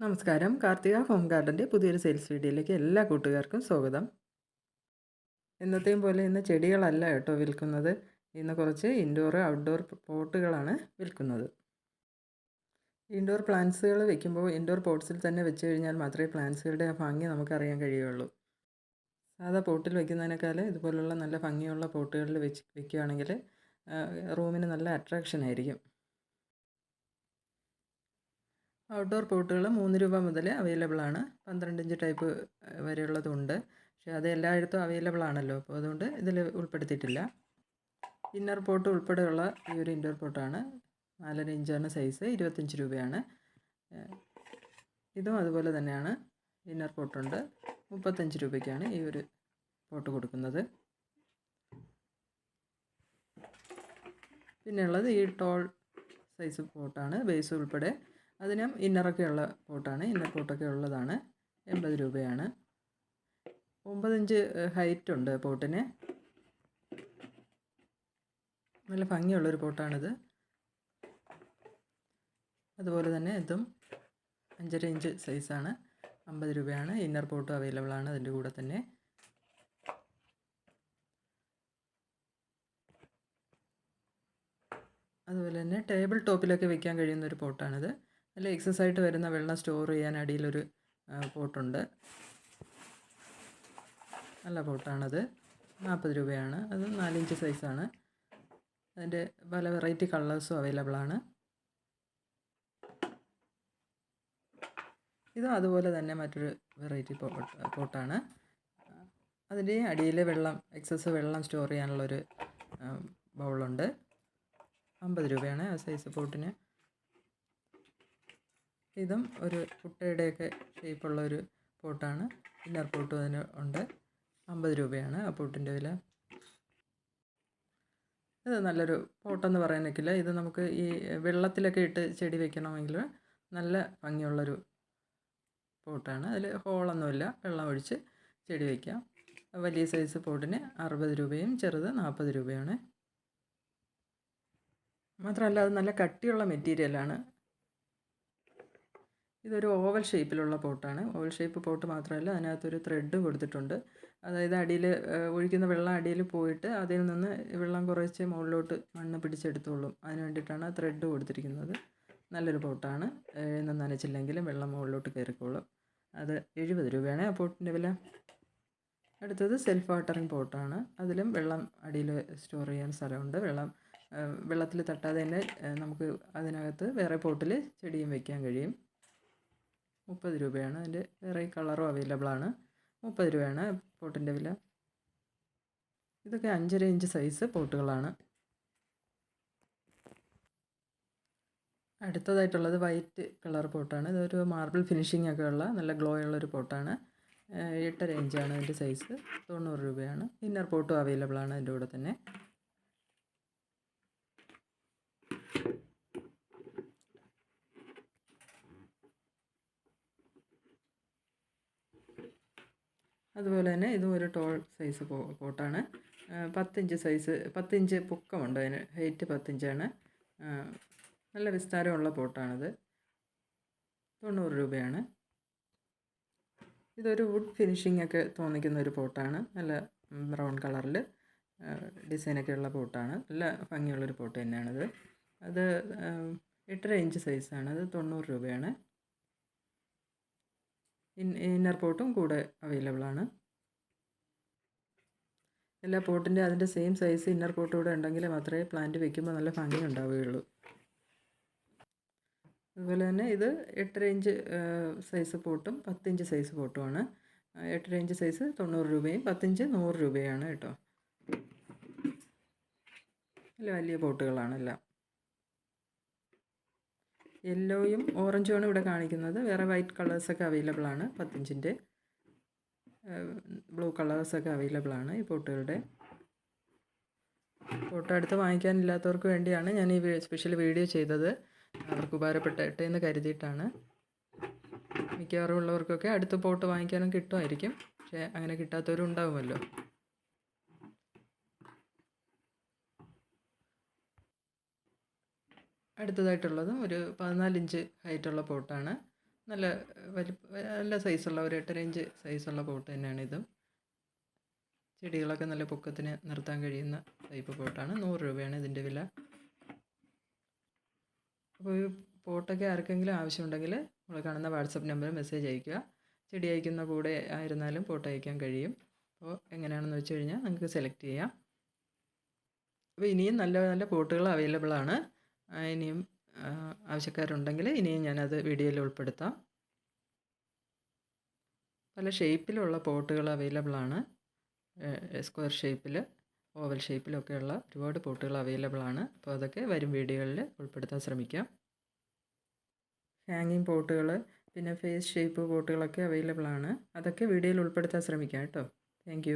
നമസ്കാരം. കാർത്തിക ഹോം ഗാർഡന്റെ പുതിയൊരു സെയിൽസ് വീഡിയോയിലേക്ക് എല്ലാ കൂട്ടുകാർക്കും സ്വാഗതം. എന്നത്തെയും പോലെ ഇന്ന് ചെടികളല്ല കേട്ടോ വിൽക്കുന്നത്. ഇന്ന് കുറച്ച് ഇൻഡോർ ഔട്ട്ഡോർ പോട്ടുകളാണ് വിൽക്കുന്നത്. ഇൻഡോർ പ്ലാന്റ്സുകൾ വെക്കുമ്പോൾ ഇൻഡോർ പോട്ട്സിൽ തന്നെ വെച്ച് കഴിഞ്ഞാൽ മാത്രമേ പ്ലാന്റ്സുകളുടെ ആ ഭംഗി നമുക്കറിയാൻ കഴിയുള്ളൂ. സാധാ പോട്ടിൽ വെക്കുന്നതിനേക്കാൾ ഇതുപോലുള്ള നല്ല ഭംഗിയുള്ള പോട്ടുകളിൽ വെച്ച് വെക്കുകയാണെങ്കിൽ റൂമിന് നല്ല അട്രാക്ഷൻ ആയിരിക്കും. ഔട്ട്ഡോർ പോട്ടുകൾ മൂന്ന് രൂപ മുതൽ അവൈലബിൾ ആണ്. പന്ത്രണ്ട് ഇഞ്ച് ടൈപ്പ് വരെയുള്ളതുണ്ട് പക്ഷേ അത് എല്ലായിടത്തും അവൈലബിൾ ആണല്ലോ. അപ്പോൾ അതുകൊണ്ട് ഇതിൽ ഉൾപ്പെടുത്തിയിട്ടില്ല. ഇന്നർ പോട്ട് ഉൾപ്പെടെയുള്ള ഈ ഒരു ഇൻഡോർ പോട്ടാണ് നാലര ഇഞ്ചാണ് സൈസ് ഇരുപത്തഞ്ച് രൂപയാണ്. ഇതും അതുപോലെ തന്നെയാണ്. ഇന്നർ പോട്ടുണ്ട് മുപ്പത്തഞ്ച് രൂപയ്ക്കാണ് ഈ ഒരു പോട്ട് കൊടുക്കുന്നത്. പിന്നെയുള്ളത് ഈ ടോൾ സൈസ് പോട്ടാണ് ബേസ് ഉൾപ്പെടെ അതിനും ഇന്നറൊക്കെ ഉള്ള പോട്ടാണ് ഇന്നർ കോട്ടൊക്കെ ഉള്ളതാണ്. എൺപത് രൂപയാണ്. ഒമ്പതിഞ്ച് ഹൈറ്റ് ഉണ്ട് പോട്ടിന്. നല്ല ഭംഗിയുള്ളൊരു പോട്ടാണിത്. അതുപോലെ തന്നെ ഇതും അഞ്ചര ഇഞ്ച് സൈസാണ്. അമ്പത് രൂപയാണ്. ഇന്നർ പോട്ടും അവൈലബിൾ ആണ് അതിന്റെ കൂടെ തന്നെ. അതുപോലെ തന്നെ ടേബിൾ ടോപ്പിലൊക്കെ വെക്കാൻ കഴിയുന്ന ഒരു പോട്ടാണിത്. നല്ല എക്സസ് ആയിട്ട് വരുന്ന വെള്ളം സ്റ്റോർ ചെയ്യാൻ അടിയിലൊരു പോട്ടുണ്ട്. നല്ല പോട്ടാണത്. നാൽപ്പത് രൂപയാണ്. അത് നാലിഞ്ച് സൈസാണ് അതിന്റെ പല വെറൈറ്റി കളേഴ്സും അവൈലബിൾ ആണ്. ഇതും അതുപോലെ തന്നെ മറ്റൊരു വെറൈറ്റി പോട്ടാണ്. അതിന്റെ അടിയിൽ വെള്ളം എക്സസ് വെള്ളം സ്റ്റോർ ചെയ്യാനുള്ളൊരു ബൗളുണ്ട് അമ്പത് രൂപയാണ് ആ സൈസ് പോട്ടിന്. ഇതും ഒരു കുട്ടയുടെയൊക്കെ ഷേപ്പുള്ള ഒരു പോട്ടാണ്. ഇന്നർ പോട്ടും അതിന് ഉണ്ട്. അമ്പത് രൂപയാണ് ആ പോട്ടിന്റെ വില. ഇത് നല്ലൊരു പോട്ടെന്ന് പറയാൻ നിൽക്കില്ല ഇത് നമുക്ക് ഈ വെള്ളത്തിലൊക്കെ ഇട്ട് ചെടി വെക്കണമെങ്കിൽ നല്ല ഭംഗിയുള്ളൊരു പോട്ടാണ്. അതിൽ ഹോളൊന്നുമില്ല. വെള്ളം ഒഴിച്ച് ചെടി വയ്ക്കാം വലിയ സൈസ് പോട്ടിന് അറുപത് രൂപയും ചെറുത് നാൽപ്പത് രൂപയാണ്. മാത്രമല്ല അത് നല്ല കട്ടിയുള്ള മെറ്റീരിയലാണ് ഇതൊരു ഓവൽ ഷേപ്പിലുള്ള പോട്ടാണ്. ഓവൽ ഷേപ്പ് പോട്ട് മാത്രമല്ല അതിനകത്തൊരു ത്രെഡ് കൊടുത്തിട്ടുണ്ട്. അതായത് അടിയിൽ ഒഴിക്കുന്ന വെള്ളം അടിയിൽ പോയിട്ട് അതിൽ നിന്ന് വെള്ളം കുറച്ച് മുകളിലോട്ട് മണ്ണ് പിടിച്ചെടുത്തോളും. അതിന് വേണ്ടിയിട്ടാണ് ത്രെഡ് കൊടുത്തിരിക്കുന്നത്. നല്ലൊരു പോട്ടാണ്. എന്ന് നനച്ചില്ലെങ്കിലും വെള്ളം മുകളിലോട്ട് കയറിക്കോളും. അത് എഴുപത് രൂപയാണ് ആ പോട്ടിന്റെ വില. അടുത്തത് സെൽഫ് വാട്ടറിങ് പോട്ടാണ്. അതിലും വെള്ളം അടിയിൽ സ്റ്റോർ ചെയ്യാൻ സ്ഥലമുണ്ട്. വെള്ളം വെള്ളത്തിൽ തട്ടാതെ തന്നെ നമുക്ക് അതിനകത്ത് വേറെ പോട്ടിൽ ചെടിയും വയ്ക്കാൻ കഴിയും. മുപ്പത് രൂപയാണ്. അതിന്റെ വേറെ കളറും അവൈലബിൾ ആണ്. മുപ്പത് രൂപയാണ് പോട്ടിന്റെ വില. ഇതൊക്കെ അഞ്ചര ഇഞ്ച് സൈസ് പോട്ടുകളാണ്. അടുത്തതായിട്ടുള്ളത് വൈറ്റ് കളർ പോട്ടാണ്. ഇതൊരു മാർബിൾ ഫിനിഷിംഗ് ഒക്കെ ഉള്ള നല്ല ഗ്ലോ ഉള്ളൊരു പോട്ടാണ്. എട്ടര ഇഞ്ചാണ് അതിന്റെ സൈസ് തൊണ്ണൂറ് രൂപയാണ്. ഇന്നർ പോട്ടും അവൈലബിൾ ആണ് അതിന്റെ കൂടെ തന്നെ. അതുപോലെ തന്നെ ഇതും ഒരു ടോൾ സൈസ് കോട്ടാണ്. പത്തിഞ്ച് സൈസ് പത്തിഞ്ച് പൊക്കമുണ്ട് അതിന്. ഹൈറ്റ് പത്തിഞ്ചാണ്. നല്ല വിസ്താരമുള്ള കോട്ടാണിത്. തൊണ്ണൂറ് രൂപയാണ്. ഇതൊരു വുഡ് ഫിനിഷിംഗ് ഒക്കെ തോന്നിക്കുന്ന ഒരു പോട്ടാണ് നല്ല ബ്രൗൺ കളറിൽ ഡിസൈനൊക്കെ ഉള്ള പോട്ടാണ് നല്ല ഭംഗിയുള്ളൊരു പോട്ട് തന്നെയാണിത്. അത് എട്ടര ഇഞ്ച് സൈസാണ് അത് തൊണ്ണൂറ് രൂപയാണ്. ഇന്നർ പോട്ടും കൂടെ അവൈലബിൾ ആണ്. എല്ലാ പോട്ടിന്റെ അതിന്റെ സെയിം സൈസ് ഇന്നർ പോട്ട് കൂടെ ഉണ്ടെങ്കിൽ മാത്രമേ പ്ലാന്റ് വെക്കുമ്പോൾ നല്ല ഭംഗി ഉണ്ടാവുകയുള്ളൂ. അതുപോലെ തന്നെ ഇത് എട്ടര ഇഞ്ച് സൈസ് പോട്ടും പത്തിഞ്ച് സൈസ് പോട്ടുമാണ് എട്ടര ഇഞ്ച് സൈസ് തൊണ്ണൂറ് രൂപയും പത്തിഞ്ച് നൂറ് രൂപയാണ് കേട്ടോ. നല്ല വലിയ പോട്ടുകളാണ് എല്ലാം. യെല്ലോയും ഓറഞ്ചുമാണ് ഇവിടെ കാണിക്കുന്നത്. വേറെ വൈറ്റ് കളേഴ്സൊക്കെ അവൈലബിൾ ആണ്. പത്തിഞ്ചിന്റെ ബ്ലൂ കളേഴ്സൊക്കെ അവൈലബിൾ ആണ് ഈ പോട്ടുകളുടെ ഫോട്ടോ എടുത്ത് വാങ്ങിക്കാനില്ലാത്തവർക്ക് വേണ്ടിയാണ് ഞാൻ ഈ സ്പെഷ്യൽ വീഡിയോ ചെയ്തത്. അവർക്ക് ഉപകാരപ്പെട്ടെ എന്ന് കരുതിയിട്ടാണ്. മിക്കവാറും ഉള്ളവർക്കൊക്കെ അടുത്ത് പോട്ട് വാങ്ങിക്കാനും കിട്ടുമായിരിക്കും. പക്ഷേ അങ്ങനെ കിട്ടാത്തവരും ഉണ്ടാവുമല്ലോ. അടുത്തതായിട്ടുള്ളതും ഒരു പതിനാലിഞ്ച് ഹൈറ്റുള്ള പോട്ടാണ് നല്ല വലിപ്പ നല്ല സൈസുള്ള ഒരു എട്ടര ഇഞ്ച് സൈസുള്ള പോട്ട് തന്നെയാണ് ഇതും. ചെടികളൊക്കെ നല്ല പൊക്കത്തിന് നിർത്താൻ കഴിയുന്ന ടൈപ്പ് പോട്ടാണ് നൂറ് രൂപയാണ് ഇതിന്റെ വില. അപ്പോൾ ഈ പോട്ടൊക്കെ ആർക്കെങ്കിലും ആവശ്യമുണ്ടെങ്കിൽ നമ്മൾ കാണുന്ന വാട്സപ്പ് നമ്പറിൽ മെസ്സേജ് അയയ്ക്കുക. ചെടി അയക്കുന്ന കൂടെ ആയിരുന്നാലും പോട്ട് അയക്കാൻ കഴിയും. അപ്പോൾ എങ്ങനെയാണെന്ന് വെച്ച് കഴിഞ്ഞാൽ നിങ്ങൾക്ക് സെലക്ട് ചെയ്യാം. അപ്പോൾ ഇനിയും നല്ല നല്ല പോട്ടുകൾ അവൈലബിൾ ആണ്. ഇനിയും ആവശ്യക്കാരുണ്ടെങ്കിൽ ഇനിയും ഞാനത് വീഡിയോയിൽ ഉൾപ്പെടുത്താം. പല ഷേപ്പിലുള്ള പോട്ടുകൾ അവൈലബിൾ ആണ് സ്ക്വയർ ഷേപ്പിൽ ഓവൽ ഷേപ്പിലൊക്കെയുള്ള ഒരുപാട് പോട്ടുകൾ അവൈലബിൾ ആണ് അപ്പോൾ അതൊക്കെ വരും വീഡിയോകളിൽ ഉൾപ്പെടുത്താൻ ശ്രമിക്കാം. ഹാങ്ങിങ് പോട്ടുകൾ പിന്നെ ഫേസ് ഷേപ്പ് പോട്ടുകളൊക്കെ അവൈലബിൾ ആണ് അതൊക്കെ വീഡിയോയിൽ ഉൾപ്പെടുത്താൻ ശ്രമിക്കാം കേട്ടോ. താങ്ക്